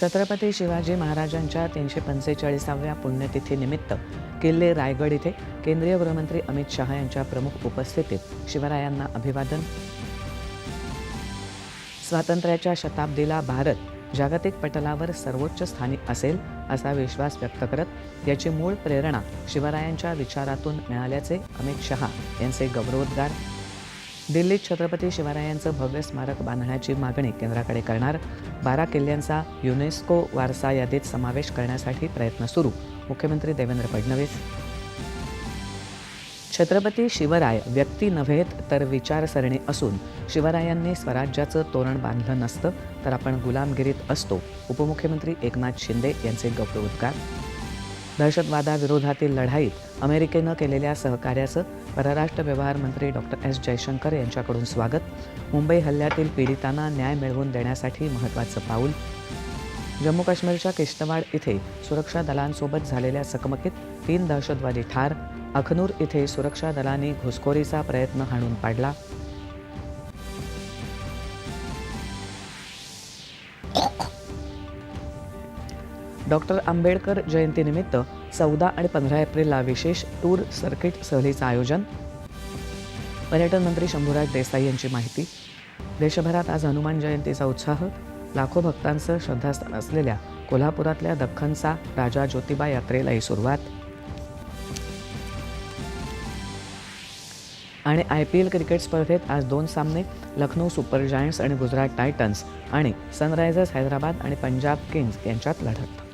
छत्रपती शिवाजी महाराजांच्या तीनशे पंचेचाळीसाव्या पुण्यतिथीनिमित्त किल्ले रायगड इथे केंद्रीय गृहमंत्री अमित शहा यांच्या प्रमुख उपस्थितीत शिवरायांना अभिवादन. स्वातंत्र्याच्या शताब्दीला भारत जागतिक पटलावर सर्वोच्च स्थानी असेल असा विश्वास व्यक्त करत याची मूळ प्रेरणा शिवरायांच्या विचारातून मिळाल्याचे अमित शहा यांचे गौरवोद्गार. दिल्लीत छत्रपती शिवरायांचं भव्य स्मारक बांधण्याची मागणी केंद्राकडे करणार. बारा किल्ल्यांचा युनेस्को वारसा यादीत समावेश करण्यासाठी प्रयत्न सुरू मुख्यमंत्री देवेंद्र फडणवीस. छत्रपती शिवराय व्यक्ती नव्हेत तर विचारसरणी असून शिवरायांनी स्वराज्याचं तोरण बांधलं नसतं तर आपण गुलामगिरीत असतो उपमुख्यमंत्री एकनाथ शिंदे यांचे गौरवोद्गार. दहशतवादाविरोधातील लढाईत अमेरिकेनं केलेल्या सहकार्याचं परराष्ट्र व्यवहार मंत्री डॉक्टर एस. जयशंकर यांच्याकडून स्वागत. मुंबई हल्ल्यातील पीडितांना न्याय मिळवून देण्यासाठी महत्त्वाचं पाऊल. जम्मू काश्मीरच्या किश्तवाड इथे सुरक्षा दलांसोबत झालेल्या चकमकीत तीन दहशतवादी ठार. अखनूर इथे सुरक्षा दलांनी घुसखोरीचा प्रयत्न हाणून पाडला. डॉक्टर आंबेडकर जयंतीनिमित्त चौदा आणि पंधरा एप्रिलला विशेष टूर सर्किट सहलीचं आयोजन. पर्यटन मंत्री शंभूराज देसाई यांची माहिती. देशभरात आज हनुमान जयंतीचा उत्साह. लाखो भक्तांचं श्रद्धास्थान असलेल्या कोल्हापुरातल्या दख्खनचा राजा ज्योतिबा यात्रेलाही सुरुवात. आणि आय पी एल क्रिकेट स्पर्धेत आज दोन सामने लखनौ सुपर जायंट्स आणि गुजरात टायटन्स आणि सनरायझर्स हैदराबाद आणि पंजाब किंग्ज यांच्यात लढत.